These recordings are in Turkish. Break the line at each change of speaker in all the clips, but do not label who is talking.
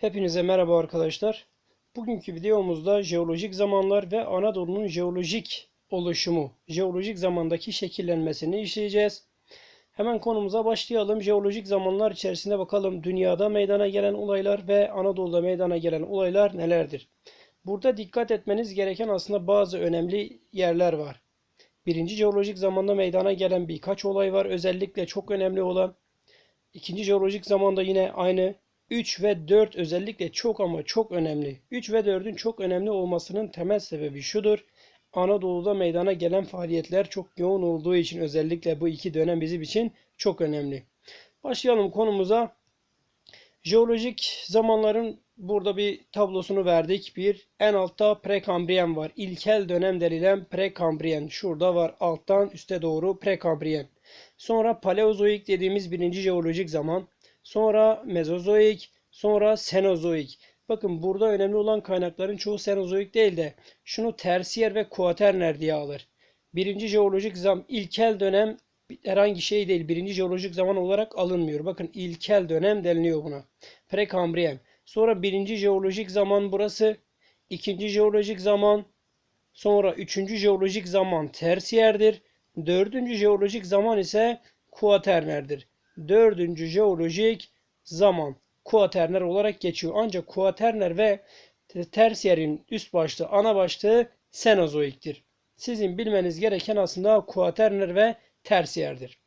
Hepinize merhaba arkadaşlar. Bugünkü videomuzda jeolojik zamanlar ve Anadolu'nun jeolojik oluşumu, jeolojik zamandaki şekillenmesini işleyeceğiz. Hemen konumuza başlayalım. Jeolojik zamanlar içerisinde bakalım dünyada meydana gelen olaylar ve Anadolu'da meydana gelen olaylar nelerdir? Burada dikkat etmeniz gereken aslında bazı önemli yerler var. Birinci jeolojik zamanda meydana gelen birkaç olay var. Özellikle çok önemli olan. İkinci jeolojik zamanda yine aynı 3 ve 4 özellikle çok ama çok önemli. 3 ve 4'ün çok önemli olmasının temel sebebi şudur. Anadolu'da meydana gelen faaliyetler çok yoğun olduğu için özellikle bu iki dönem bizim için çok önemli. Başlayalım konumuza. Jeolojik zamanların burada bir tablosunu verdik. Bir en altta prekambriyen var. İlkel dönem denilen prekambriyen. Şurada var alttan üste doğru prekambriyen. Sonra paleozoik dediğimiz birinci jeolojik zaman. Sonra mezozoik, sonra senozoik. Bakın burada önemli olan kaynakların çoğu senozoik değil de şunu tersiyer ve kuaterner diye alır. Birinci jeolojik zaman ilkel dönem herhangi şey değil. Birinci jeolojik zaman olarak alınmıyor. Bakın ilkel dönem deniliyor buna. Prekambriyen. Sonra birinci jeolojik zaman burası. ikinci jeolojik zaman. Sonra üçüncü jeolojik zaman tersiyerdir. Dördüncü jeolojik zaman ise kuaternerdir. Dördüncü jeolojik zaman kuaterner olarak geçiyor. Ancak kuaterner ve tersiyerin üst başlığı, ana başlığı senozoiktir. Sizin bilmeniz gereken aslında kuaterner ve tersiyerdir.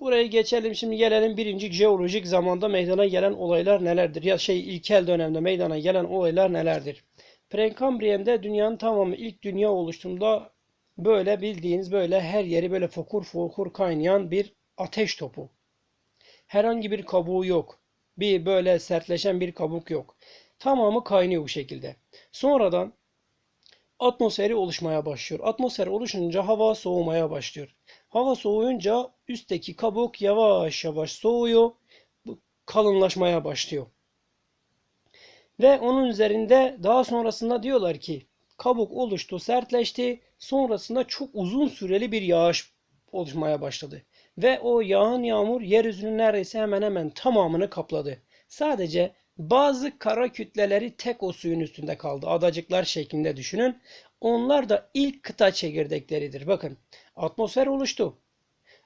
Burayı geçelim. Şimdi gelelim birinci jeolojik zamanda meydana gelen olaylar nelerdir? Ya şey ilkel dönemde meydana gelen olaylar nelerdir? Prekambriyem'de dünyanın tamamı ilk dünya oluştuğunda böyle bildiğiniz böyle her yeri böyle fokur fokur kaynayan bir ateş topu. Herhangi bir kabuğu yok. Bir böyle sertleşen bir kabuk yok. Tamamı kaynıyor bu şekilde. Sonradan atmosferi oluşmaya başlıyor. Atmosfer oluşunca hava soğumaya başlıyor. Hava soğuyunca üstteki kabuk yavaş yavaş soğuyor. Kalınlaşmaya başlıyor. Ve onun üzerinde daha sonrasında diyorlar ki kabuk oluştu, sertleşti. Sonrasında çok uzun süreli bir yağış oluşmaya başladı. Ve o yağan yağmur yeryüzünün neredeyse hemen hemen tamamını kapladı. Sadece bazı kara kütleleri tek o suyun üstünde kaldı. Adacıklar şeklinde düşünün. Onlar da ilk kıta çekirdekleridir. Bakın atmosfer oluştu.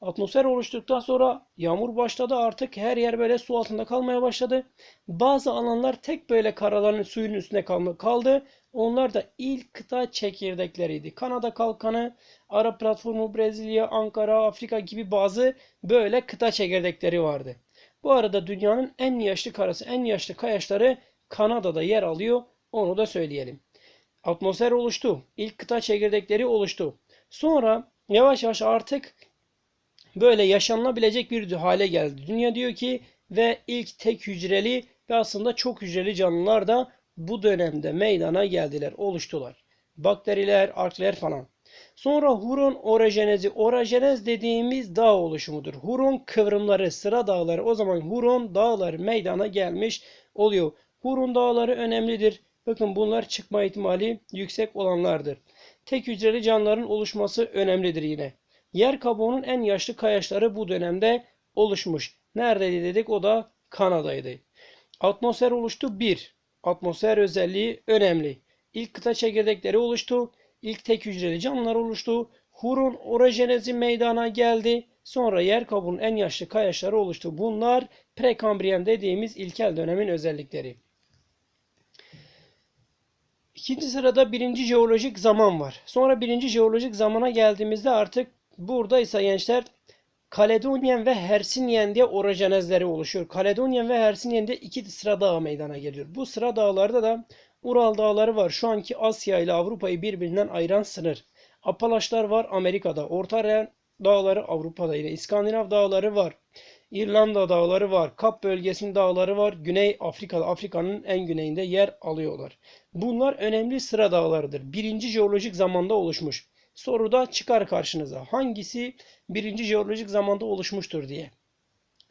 Atmosfer oluştuktan sonra yağmur başladı artık her yer böyle su altında kalmaya başladı. Bazı alanlar tek böyle karaların suyun üstünde kaldı. Onlar da ilk kıta çekirdekleriydi. Kanada kalkanı, Arap platformu, Brezilya, Ankara, Afrika gibi bazı böyle kıta çekirdekleri vardı. Bu arada dünyanın en yaşlı karası, en yaşlı kayaçları Kanada'da yer alıyor. Onu da söyleyelim. Atmosfer oluştu. İlk kıta çekirdekleri oluştu. Sonra yavaş yavaş artık böyle yaşanılabilecek bir hale geldi. Dünya diyor ki ve ilk tek hücreli ve aslında çok hücreli canlılar da bu dönemde meydana geldiler, oluştular. Bakteriler, arkler falan. Sonra Huron orojenezi. Orojenez dediğimiz dağ oluşumudur. Huron kıvrımları, sıra dağları. O zaman Huron dağları meydana gelmiş oluyor. Huron dağları önemlidir. Bakın bunlar çıkma ihtimali yüksek olanlardır. Tek hücreli canlıların oluşması önemlidir yine. Yer kabuğunun en yaşlı kayaçları bu dönemde oluşmuş. Neredeydi dedik? O da Kanada'ydı. Atmosfer oluştu 1. Atmosfer özelliği önemli. İlk kıta çekirdekleri oluştu. İlk tek hücreli canlılar oluştu. Huron orojenezi meydana geldi. Sonra yer kabuğunun en yaşlı kayaçları oluştu. Bunlar prekambriyen dediğimiz ilkel dönemin özellikleri. İkinci sırada birinci jeolojik zaman var. Sonra birinci jeolojik zamana geldiğimizde artık burada ise gençler Kaledonyen ve Hersinyen diye orojenezleri oluşuyor. Kaledonyen ve Hersinyen'de iki sıra dağ meydana geliyor. Bu sıra dağlarda da Ural dağları var. Şu anki Asya ile Avrupa'yı birbirinden ayıran sınır. Apalaşlar var Amerika'da. Orta Ren dağları Avrupa'da yine. İskandinav dağları var. İrlanda dağları var. Kap bölgesinin dağları var. Güney Afrika'da, Afrika'nın en güneyinde yer alıyorlar. Bunlar önemli sıra dağlarıdır. Birinci jeolojik zamanda oluşmuş. Soruda çıkar karşınıza. Hangisi birinci jeolojik zamanda oluşmuştur diye.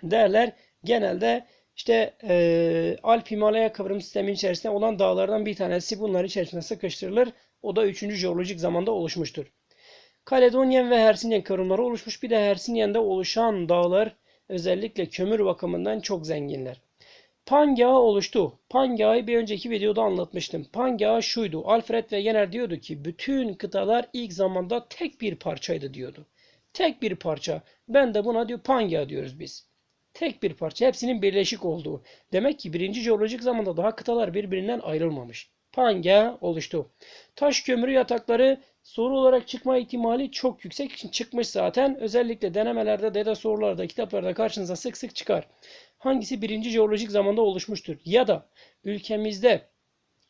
Derler genelde işte e, Alp Himalaya kıvrım sistemi içerisinde olan dağlardan bir tanesi bunlar içerisinde sıkıştırılır. O da 3. jeolojik zamanda oluşmuştur. Kaledonyen ve Hersinyen kıvrımları oluşmuş. Bir de Hersinyen'de oluşan dağlar özellikle kömür bakımından çok zenginler. Pangaea oluştu. Pangaea'yı bir önceki videoda anlatmıştım. Pangea şuydu. Alfred Wegener diyordu ki bütün kıtalar ilk zamanda tek bir parçaydı diyordu. Tek bir parça. Ben de buna diyor Pangea diyoruz biz. Tek bir parça. Hepsinin birleşik olduğu. Demek ki birinci jeolojik zamanda daha kıtalar birbirinden ayrılmamış. Pangea oluştu. Taş kömürü yatakları soru olarak çıkma ihtimali çok yüksek. Çıkmış zaten. Özellikle denemelerde, dede sorularda, kitaplarda karşınıza sık sık çıkar. Hangisi birinci jeolojik zamanda oluşmuştur? Ya da ülkemizde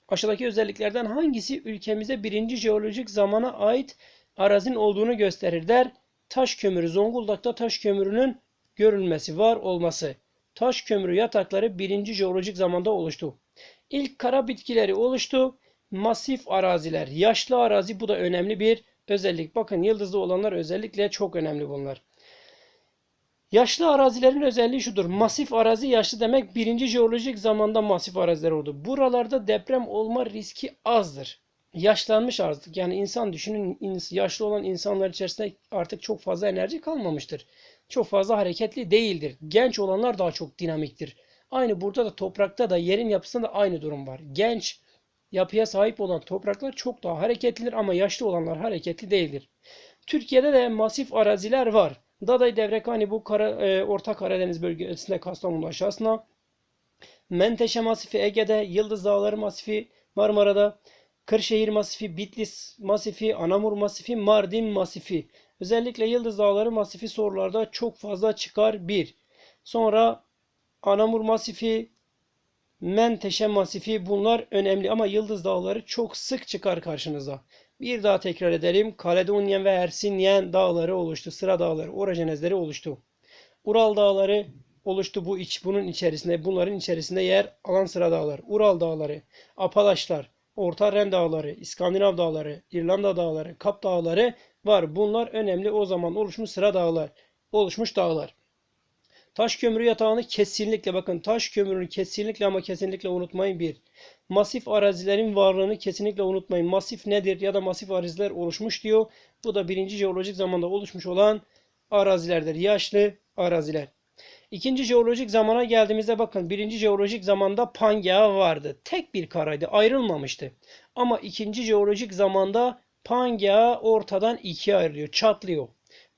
aşağıdaki özelliklerden hangisi ülkemizde birinci jeolojik zamana ait arazinin olduğunu gösterir der. Taş kömürü, Zonguldak'ta taş kömürünün görülmesi, var olması. Taş kömürü yatakları birinci jeolojik zamanda oluştu. İlk kara bitkileri oluştu. Masif araziler, yaşlı arazi bu da önemli bir özellik. Bakın yıldızlı olanlar özellikle çok önemli bunlar. Yaşlı arazilerin özelliği şudur. Masif arazi yaşlı demek birinci jeolojik zamanda masif araziler oldu. Buralarda deprem olma riski azdır. Yaşlanmış artık yani insan düşünün yaşlı olan insanlar içerisinde artık çok fazla enerji kalmamıştır. Çok fazla hareketli değildir. Genç olanlar daha çok dinamiktir. Aynı burada da toprakta da yerin yapısında da aynı durum var. Genç yapıya sahip olan topraklar çok daha hareketlidir ama yaşlı olanlar hareketli değildir. Türkiye'de de masif araziler var. Daday Devrekani bu Kara, e, Orta Karadeniz bölgesinde Kastamonu aşağısına. Menteşe Masifi Ege'de, Yıldız Dağları Masifi Marmara'da, Kırşehir Masifi, Bitlis Masifi, Anamur Masifi, Mardin Masifi. Özellikle Yıldız Dağları Masifi sorularda çok fazla çıkar. Bir. Sonra Anamur Masifi, Menteşe Masifi bunlar önemli ama Yıldız Dağları çok sık çıkar karşınıza. Bir daha tekrar edelim. Kaledonyen ve Ersinyen dağları oluştu. Sıra dağları, orajenezleri oluştu. Ural dağları oluştu bu iç bunun içerisinde. Bunların içerisinde yer alan sıra dağlar. Ural dağları, Apalaşlar, Orta Ren dağları, İskandinav dağları, İrlanda dağları, Kap dağları var. Bunlar önemli o zaman oluşmuş sıra dağlar, oluşmuş dağlar. Taş kömürü yatağını kesinlikle bakın taş kömürünü kesinlikle ama kesinlikle unutmayın bir. Masif arazilerin varlığını kesinlikle unutmayın. Masif nedir ya da masif araziler oluşmuş diyor. Bu da birinci jeolojik zamanda oluşmuş olan arazilerdir. Yaşlı araziler. İkinci jeolojik zamana geldiğimizde bakın birinci jeolojik zamanda Pangea vardı. Tek bir karaydı ayrılmamıştı. Ama ikinci jeolojik zamanda Pangea ortadan ikiye ayrılıyor. Çatlıyor.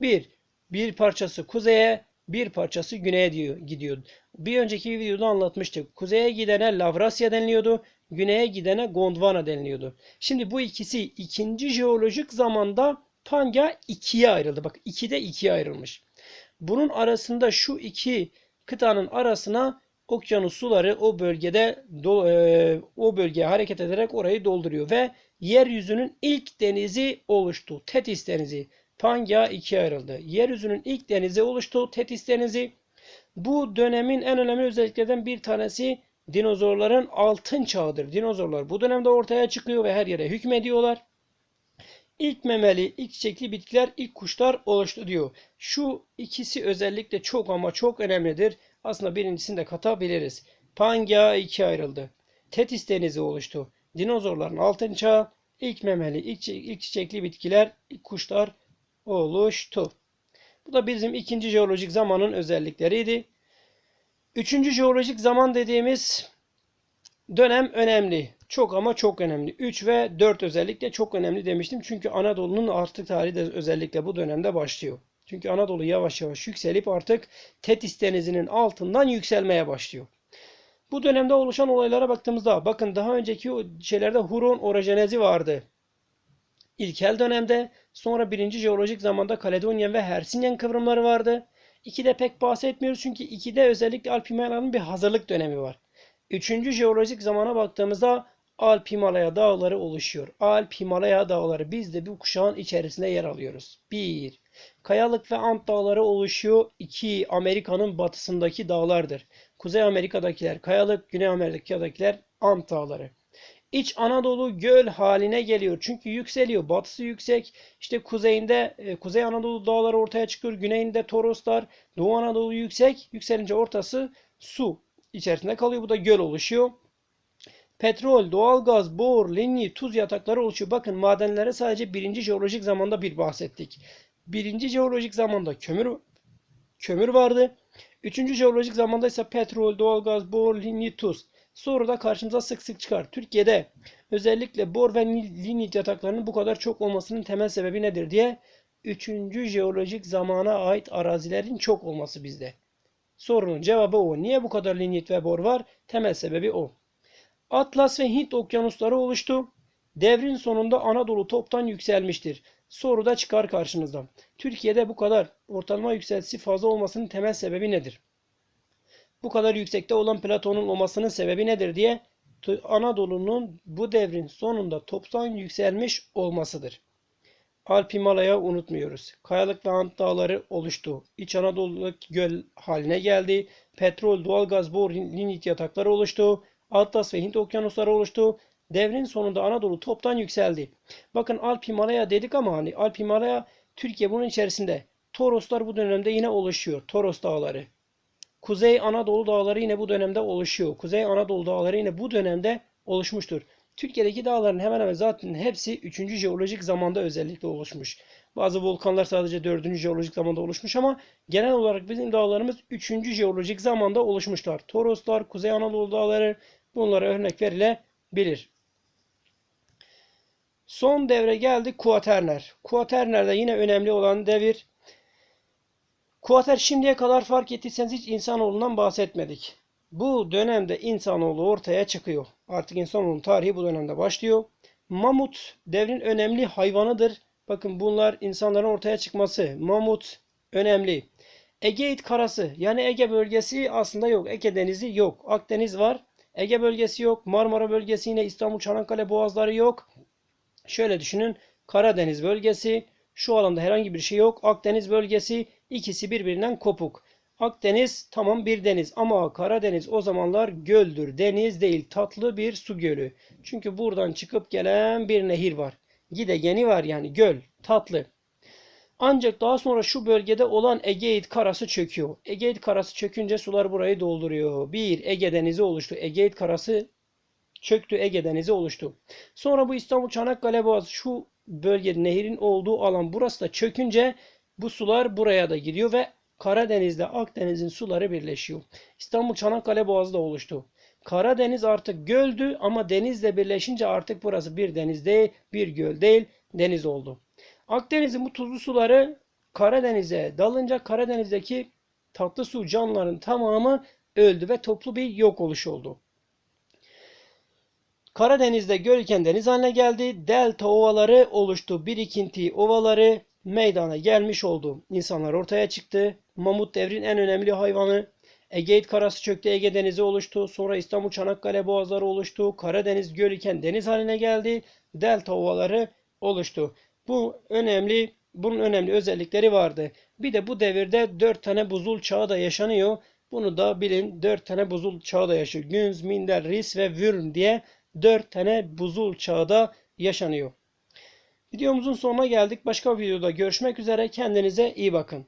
Bir, bir parçası kuzeye bir parçası güneye diyor, gidiyor. Bir önceki videoda anlatmıştık. Kuzeye gidene Lavrasya deniliyordu. Güneye gidene Gondwana deniliyordu. Şimdi bu ikisi ikinci jeolojik zamanda Pangea ikiye ayrıldı. Bak ikide ikiye ayrılmış. Bunun arasında şu iki kıtanın arasına okyanus suları o bölgede e, o bölgeye hareket ederek orayı dolduruyor ve yeryüzünün ilk denizi oluştu. Tetis denizi. Pangea ikiye ayrıldı. Yeryüzünün ilk denizi oluştu. Tetis denizi. Bu dönemin en önemli özelliklerinden bir tanesi dinozorların altın çağıdır. Dinozorlar bu dönemde ortaya çıkıyor ve her yere hükmediyorlar. İlk memeli, ilk çiçekli bitkiler, ilk kuşlar oluştu diyor. Şu ikisi özellikle çok ama çok önemlidir. Aslında birincisini de katabiliriz. Pangea ikiye ayrıldı. Tetis denizi oluştu. Dinozorların altın çağı, ilk memeli, ilk, ilk çiçekli bitkiler, ilk kuşlar oluştu. Bu da bizim ikinci jeolojik zamanın özellikleriydi. Üçüncü jeolojik zaman dediğimiz dönem önemli. Çok ama çok önemli. 3 ve 4 özellikle çok önemli demiştim. Çünkü Anadolu'nun artık tarihi de özellikle bu dönemde başlıyor. Çünkü Anadolu yavaş yavaş yükselip artık Tetis denizinin altından yükselmeye başlıyor. Bu dönemde oluşan olaylara baktığımızda bakın daha önceki şeylerde Huron orojenezi vardı. İlkel dönemde sonra birinci jeolojik zamanda Kaledonyen ve Hersinyen kıvrımları vardı. İkide pek bahsetmiyoruz çünkü ikide özellikle Alp Himalaya'nın bir hazırlık dönemi var. Üçüncü jeolojik zamana baktığımızda Alp Himalaya dağları oluşuyor. Alp Himalaya dağları biz de bu kuşağın içerisinde yer alıyoruz. 1. Kayalık ve Ant dağları oluşuyor. 2. Amerika'nın batısındaki dağlardır. Kuzey Amerika'dakiler kayalık, Güney Amerika'dakiler Ant dağları. İç Anadolu göl haline geliyor. Çünkü yükseliyor. Batısı yüksek. İşte kuzeyinde e, Kuzey Anadolu dağları ortaya çıkıyor. Güneyinde Toroslar. Doğu Anadolu yüksek. Yükselince ortası su içerisinde kalıyor. Bu da göl oluşuyor. Petrol, doğalgaz, bor, linyi, tuz yatakları oluşuyor. Bakın madenlere sadece birinci jeolojik zamanda bir bahsettik. Birinci jeolojik zamanda kömür kömür vardı. Üçüncü jeolojik zamanda ise petrol, doğalgaz, bor, lignit, tuz. Soruda karşımıza sık sık çıkar. Türkiye'de özellikle bor ve lignit yataklarının bu kadar çok olmasının temel sebebi nedir diye üçüncü jeolojik zamana ait arazilerin çok olması bizde. Sorunun cevabı o. Niye bu kadar lignit ve bor var? Temel sebebi o. Atlas ve Hint okyanusları oluştu. Devrin sonunda Anadolu toptan yükselmiştir. Soruda çıkar karşınızda. Türkiye'de bu kadar ortalama yükseltisi fazla olmasının temel sebebi nedir? Bu kadar yüksekte olan platonun olmasının sebebi nedir diye Anadolu'nun bu devrin sonunda toptan yükselmiş olmasıdır. Alp Himalaya unutmuyoruz. Kayalık ve Ant dağları oluştu. İç Anadolu göl haline geldi. Petrol, doğalgaz, bor, lignit yatakları oluştu. Atlas ve Hint okyanusları oluştu. Devrin sonunda Anadolu toptan yükseldi. Bakın Alp Himalaya dedik ama hani Alp Himalaya Türkiye bunun içerisinde. Toroslar bu dönemde yine oluşuyor. Toros dağları. Kuzey Anadolu dağları yine bu dönemde oluşuyor. Kuzey Anadolu dağları yine bu dönemde oluşmuştur. Türkiye'deki dağların hemen hemen zaten hepsi 3. jeolojik zamanda özellikle oluşmuş. Bazı volkanlar sadece 4. jeolojik zamanda oluşmuş ama genel olarak bizim dağlarımız 3. jeolojik zamanda oluşmuşlar. Toroslar, Kuzey Anadolu dağları bunlara örnek verilebilir. Son devre geldi Kuaterner. Kuaterner'de yine önemli olan devir. Kuater şimdiye kadar fark ettiyseniz hiç insanoğlundan bahsetmedik. Bu dönemde insanoğlu ortaya çıkıyor. Artık insanoğlunun tarihi bu dönemde başlıyor. Mamut devrin önemli hayvanıdır. Bakın bunlar insanların ortaya çıkması. Mamut önemli. Egeit karası yani Ege bölgesi aslında yok. Ege denizi yok. Akdeniz var. Ege bölgesi yok. Marmara bölgesi yine İstanbul Çanakkale boğazları yok. Şöyle düşünün. Karadeniz bölgesi. Şu alanda herhangi bir şey yok. Akdeniz bölgesi. İkisi birbirinden kopuk. Akdeniz tamam bir deniz ama Karadeniz o zamanlar göldür. Deniz değil tatlı bir su gölü. Çünkü buradan çıkıp gelen bir nehir var. Gidegeni var yani göl tatlı. Ancak daha sonra şu bölgede olan Egeit karası çöküyor. Egeit karası çökünce sular burayı dolduruyor. Bir Ege denizi oluştu. Egeit karası çöktü. Ege denizi oluştu. Sonra bu İstanbul Çanakkale Boğazı şu bölge nehirin olduğu alan burası da çökünce bu sular buraya da giriyor ve Karadeniz'de Akdeniz'in suları birleşiyor. İstanbul Çanakkale Boğazı da oluştu. Karadeniz artık göldü ama denizle birleşince artık burası bir deniz değil, bir göl değil, deniz oldu. Akdeniz'in bu tuzlu suları Karadeniz'e dalınca Karadeniz'deki tatlı su canlıların tamamı öldü ve toplu bir yok oluş oldu. Karadeniz'de gölken deniz haline geldi. Delta ovaları oluştu. Birikinti ovaları meydana gelmiş oldu. İnsanlar ortaya çıktı. Mamut devrin en önemli hayvanı. Egeit karası çöktü, Ege denizi oluştu. Sonra İstanbul Çanakkale boğazları oluştu. Karadeniz göl iken deniz haline geldi. Delta ovaları oluştu. Bu önemli, bunun önemli özellikleri vardı. Bir de bu devirde 4 tane buzul çağı da yaşanıyor. Bunu da bilin 4 tane buzul çağı da yaşıyor. Günz, Minder, Ris ve Würm diye 4 tane buzul çağı da yaşanıyor. Videomuzun sonuna geldik. Başka bir videoda görüşmek üzere. Kendinize iyi bakın.